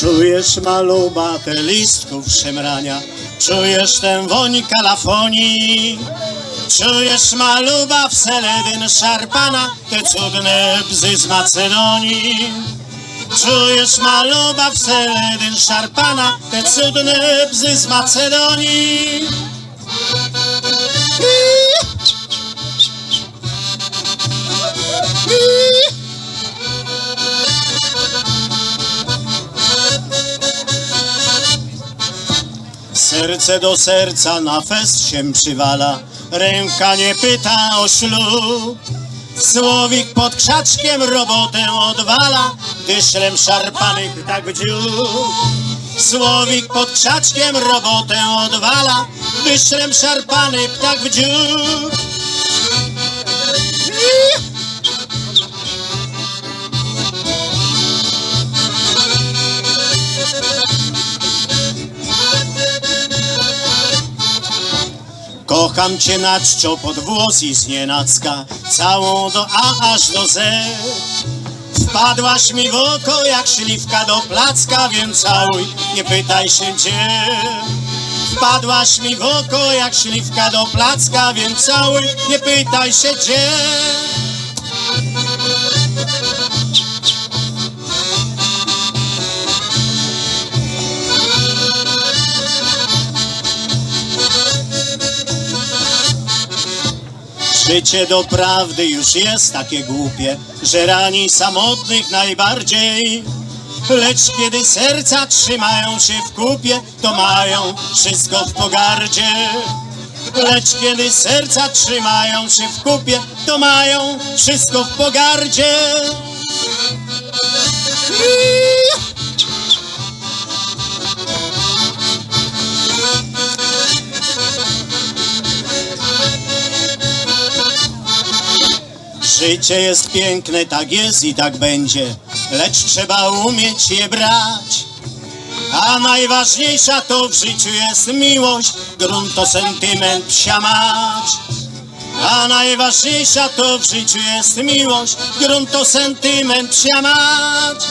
Czujesz maluba te listków szemrania, czujesz tę woń kalafonii. Czujesz maluba w seledyn szarpana, te cudne bzy z Macedonii. Czujesz maluba w seledyn szarpana, te cudne bzy z Macedonii. Serce do serca na fest się przywala, ręka nie pyta o ślub. Słowik pod krzaczkiem robotę odwala, dyszlem szarpany tak dziób. Słowik pod krzaczkiem robotę odwala, dyszlem szarpany ptak w dziób. Kocham cię na czczo pod włos i znienacka, całą do A aż do Z. Wpadłaś mi w oko jak śliwka do placka, więc całuj, nie pytaj się gdzie. Wpadłaś mi w oko jak śliwka do placka, więc całuj, nie pytaj się gdzie. Życie do prawdy już jest takie głupie, że rani samotnych najbardziej. Lecz kiedy serca trzymają się w kupie, to mają wszystko w pogardzie. Lecz kiedy serca trzymają się w kupie, to mają wszystko w pogardzie. Życie jest piękne, tak jest i tak będzie, lecz trzeba umieć je brać. A najważniejsza to w życiu jest miłość, grunt to sentyment psia mać. A najważniejsza to w życiu jest miłość, grunt to sentyment psia mać.